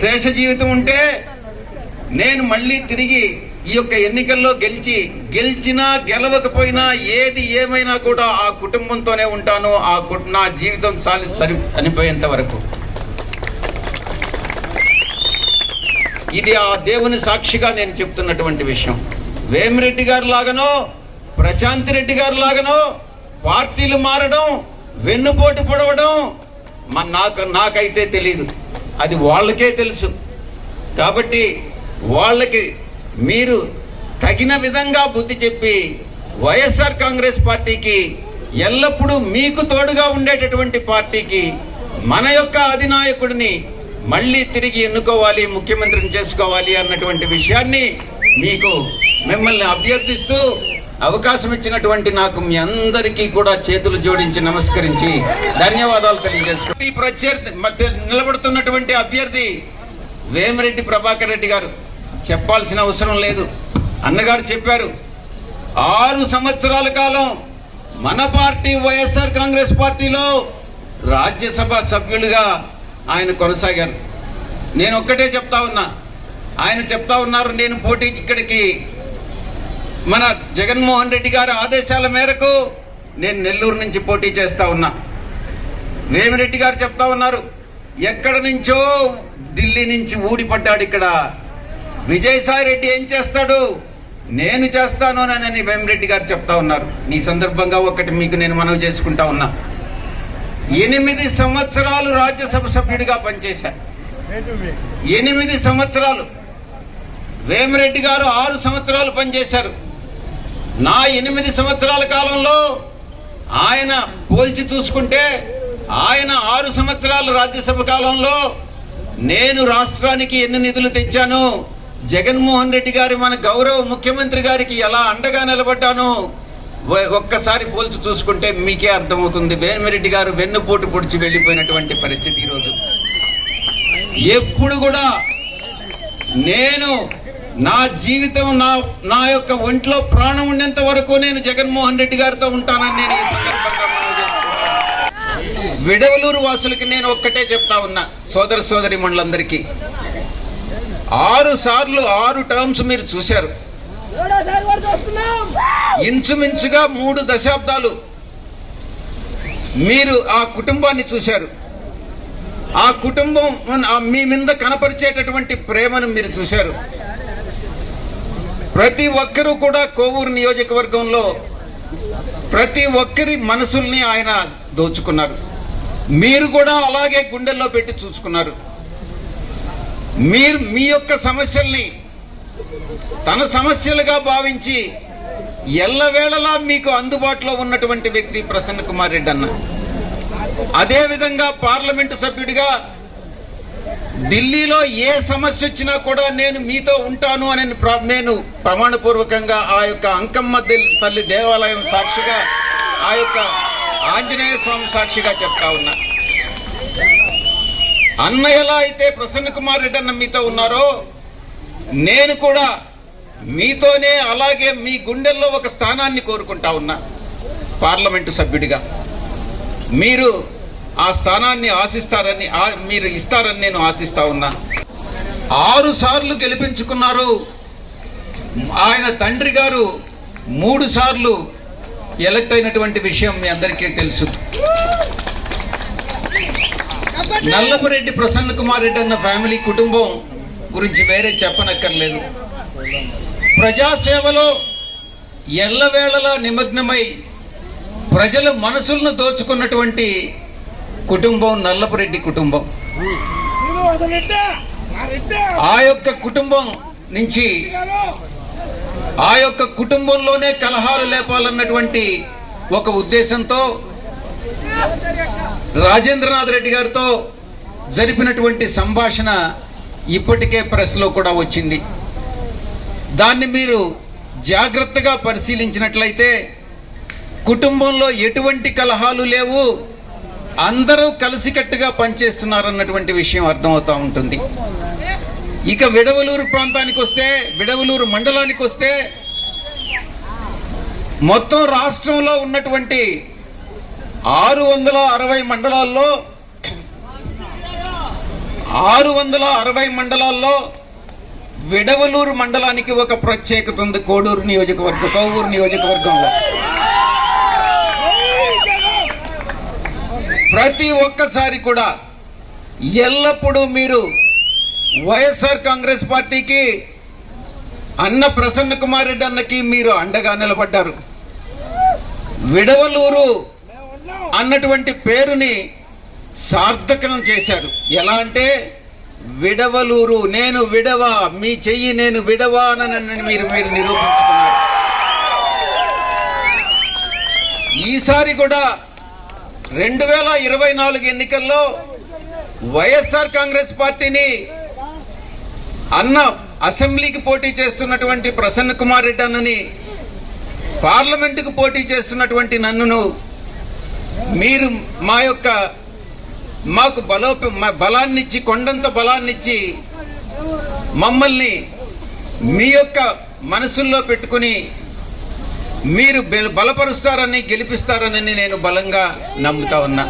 శేష జీవితం ఉంటే నేను మళ్ళీ తిరిగి ఈ యొక్క ఎన్నికల్లో గెలిచి గెలిచినా గెలవకపోయినా ఏది ఏమైనా కూడా ఆ కుటుంబంతోనే ఉంటాను. ఆ కు- నా జీవితం సాలి సరి చనిపోయేంత వరకు. ఇది ఆ దేవుని సాక్షిగా నేను చెప్తున్నటువంటి విషయం. వేమిరెడ్డి గారు లాగనో ప్రశాంతి రెడ్డి గారు లాగనో పార్టీలు మారడం వెన్నుపోటు పొడవడం మన నాకు నాకైతే తెలియదు అది వాళ్ళకే తెలుసు. కాబట్టి వాళ్ళకి మీరు తగిన విధంగా బుద్ధి చెప్పి వైఎస్ఆర్ కాంగ్రెస్ పార్టీకి ఎల్లప్పుడూ మీకు తోడుగా ఉండేటటువంటి పార్టీకి మన యొక్క అధినాయకుడిని మళ్ళీ తిరిగి ఎన్నుకోవాలి ముఖ్యమంత్రిని చేసుకోవాలి అన్నటువంటి విషయాన్ని మీకు మిమ్మల్ని అభ్యర్థిస్తూ అవకాశం ఇచ్చినటువంటి నాకు మీ అందరికీ కూడా చేతులు జోడించి నమస్కరించి ధన్యవాదాలు తెలియజేసుకుంటూ ఈ ప్రత్యర్థి మధ్య నిలబడుతున్నటువంటి అభ్యర్థి వేమిరెడ్డి ప్రభాకర్ రెడ్డి గారు. చెప్పాల్సిన అవసరం లేదు. అన్నగారు చెప్పారు. ఆరు సంవత్సరాల కాలం మన పార్టీ వైఎస్ఆర్ కాంగ్రెస్ పార్టీలో రాజ్యసభ సభ్యులుగా ఆయన కొనసాగారు. నేను ఒక్కటే చెప్తా ఉన్నా. ఆయన చెప్తా ఉన్నారు నేను పోటీ ఇక్కడికి మన జగన్మోహన్ రెడ్డి గారి ఆదేశాల మేరకు నేను నెల్లూరు నుంచి పోటీ చేస్తా ఉన్నా. వేమిరెడ్డి గారు చెప్తా ఉన్నారు ఎక్కడ నుంచో ఢిల్లీ నుంచి ఊడిపడ్డాడు ఇక్కడ. విజయసాయి రెడ్డి ఏం చేస్తాడు? నేను చేస్తాను అని వేమిరెడ్డి గారు చెప్తా ఉన్నారు. నీ సందర్భంగా ఒకటి మీకు నేను మనవి చేసుకుంటా ఉన్నా. ఎనిమిది సంవత్సరాలు రాజ్యసభ సభ్యుడిగా పనిచేశాను ఎనిమిది సంవత్సరాలు. వేమిరెడ్డి గారు ఆరు సంవత్సరాలు పనిచేశారు. నా ఎనిమిది సంవత్సరాల కాలంలో ఆయన పోల్చి చూసుకుంటే ఆయన ఆరు సంవత్సరాల రాజ్యసభ కాలంలో నేను రాష్ట్రానికి ఎన్ని నిధులు తెచ్చాను జగన్మోహన్ రెడ్డి గారి మన గౌరవ ముఖ్యమంత్రి గారికి ఎలా అండగా నిలబడ్డాను ఒక్కసారి పోల్చి చూసుకుంటే మీకే అర్థమవుతుంది. వేమిరెడ్డి గారు వెన్నుపోటు పొడిచి వెళ్ళిపోయినటువంటి పరిస్థితి ఈరోజు. ఎప్పుడు కూడా నేను నా జీవితం నా నా యొక్క ఒంట్లో ప్రాణం ఉండేంత వరకు నేను జగన్మోహన్ రెడ్డి గారితో ఉంటానని నేను ఈ సందర్భంగా విడవలూరు వాసులకి నేను ఒక్కటే చెప్తా ఉన్నా సోదర సోదరి మండలందరికీ ఆరు సార్లు ఆరు టర్మ్స్ మీరు చూశారు. ఇంచుమించుగా మూడు దశాబ్దాలు మీరు ఆ కుటుంబాన్ని చూశారు. ఆ కుటుంబం ఆ మీ మీద కనపరిచేటటువంటి ప్రేమను మీరు చూశారు. ప్రతి ఒక్కరూ కూడా కోవూరు నియోజకవర్గంలో ప్రతి ఒక్కరి మనసుల్ని ఆయన దోచుకున్నారు. మీరు కూడా అలాగే గుండెల్లో పెట్టి చూసుకున్నారు. మీరు మీ యొక్క సమస్యల్ని తన సమస్యలుగా భావించి ఎల్లవేళలా మీకు అందుబాటులో ఉన్నటువంటి వ్యక్తి ప్రసన్న కుమార్ రెడ్డి అన్న. అదేవిధంగా పార్లమెంటు సభ్యుడిగా ఢిల్లీలో ఏ సమస్య వచ్చినా కూడా నేను మీతో ఉంటాను అని నేను ప్రమాణపూర్వకంగా ఆ యొక్క అంకమ్మ తల్లి దేవాలయం సాక్షిగా ఆ యొక్క ఆంజనేయ స్వామి సాక్షిగా చెప్తా ఉన్నా. అన్న ఎలా అయితే ప్రసన్న కుమార్ రెడ్డి అన్న మీతో ఉన్నారో నేను కూడా మీతోనే అలాగే మీ గుండెల్లో ఒక స్థానాన్ని కోరుకుంటా ఉన్నా పార్లమెంటు సభ్యుడిగా. మీరు ఆ స్థానాన్ని ఆశిస్తారని ఆ- మీరు ఇస్తారని నేను ఆశిస్తా ఉన్నా. ఆరు సార్లు గెలిపించుకున్నారు. ఆయన తండ్రి గారు మూడు సార్లు ఎలక్ట్ అయినటువంటి విషయం మీ అందరికీ తెలుసు. నల్లపురెడ్డి ప్రసన్న కుమార్ రెడ్డి అన్న ఫ్యామిలీ కుటుంబం గురించి వేరే చెప్పనక్కర్లేదు. ప్రజాసేవలో ఎల్లవేళలా నిమగ్నమై ప్రజల మనసులను దోచుకున్నటువంటి కుటుంబం నల్లపురెడ్డి కుటుంబం. ఆ యొక్క కుటుంబం నుంచి ఆ యొక్క కుటుంబంలోనే కలహాలు లేపాలన్నటువంటి ఒక ఉద్దేశంతో రాజేంద్రనాథ్ రెడ్డి గారితో జరిపినటువంటి సంభాషణ ఇప్పటికే ప్రెస్లో కూడా వచ్చింది. దాన్ని మీరు జాగ్రత్తగా పరిశీలించినట్లయితే కుటుంబంలో ఎటువంటి కలహాలు లేవు. అందరూ కలిసికట్టుగా పనిచేస్తున్నారన్నటువంటి విషయం అర్థమవుతూ ఉంటుంది. ఇక విడవలూరు ప్రాంతానికి వస్తే విడవలూరు మండలానికి వస్తే మొత్తం రాష్ట్రంలో ఉన్నటువంటి ఆరు వందల అరవై మండలాల్లో ఆరు వందల అరవై మండలాల్లో విడవలూరు మండలానికి ఒక ప్రత్యేకత ఉంది కోడూరు నియోజకవర్గం కోవూరు నియోజకవర్గంలో. ప్రతి ఒక్కసారి కూడా ఎల్లప్పుడూ మీరు వైఎస్ఆర్ కాంగ్రెస్ పార్టీకి అన్న ప్రసన్న కుమార్ రెడ్డి అన్నకి మీరు అండగా నిలబడ్డారు. విడవలూరు అన్నటువంటి పేరుని సార్థకం చేశారు. ఎలా అంటే విడవలూరు నేను విడవ మీ చెయ్యి నేను విడవా అని మీరు మీరు నిరూపించుకున్నారు. ఈసారి కూడా రెండు వేల ఇరవై నాలుగు ఎన్నికల్లో వైఎస్ఆర్ కాంగ్రెస్ పార్టీని అన్న అసెంబ్లీకి పోటీ చేస్తున్నటువంటి ప్రసన్న కుమార్ రెడ్డి అన్నని పార్లమెంటుకు పోటీ చేస్తున్నటువంటి నన్నును మీరు మా యొక్క మాకు బలోప బలాన్నిచ్చి కొండంత బలాన్నిచ్చి మమ్మల్ని మీ యొక్క మనసుల్లో పెట్టుకుని మీరు బలపరుస్తారని గెలిపిస్తారని నేను బలంగా నమ్ముతా ఉన్నా.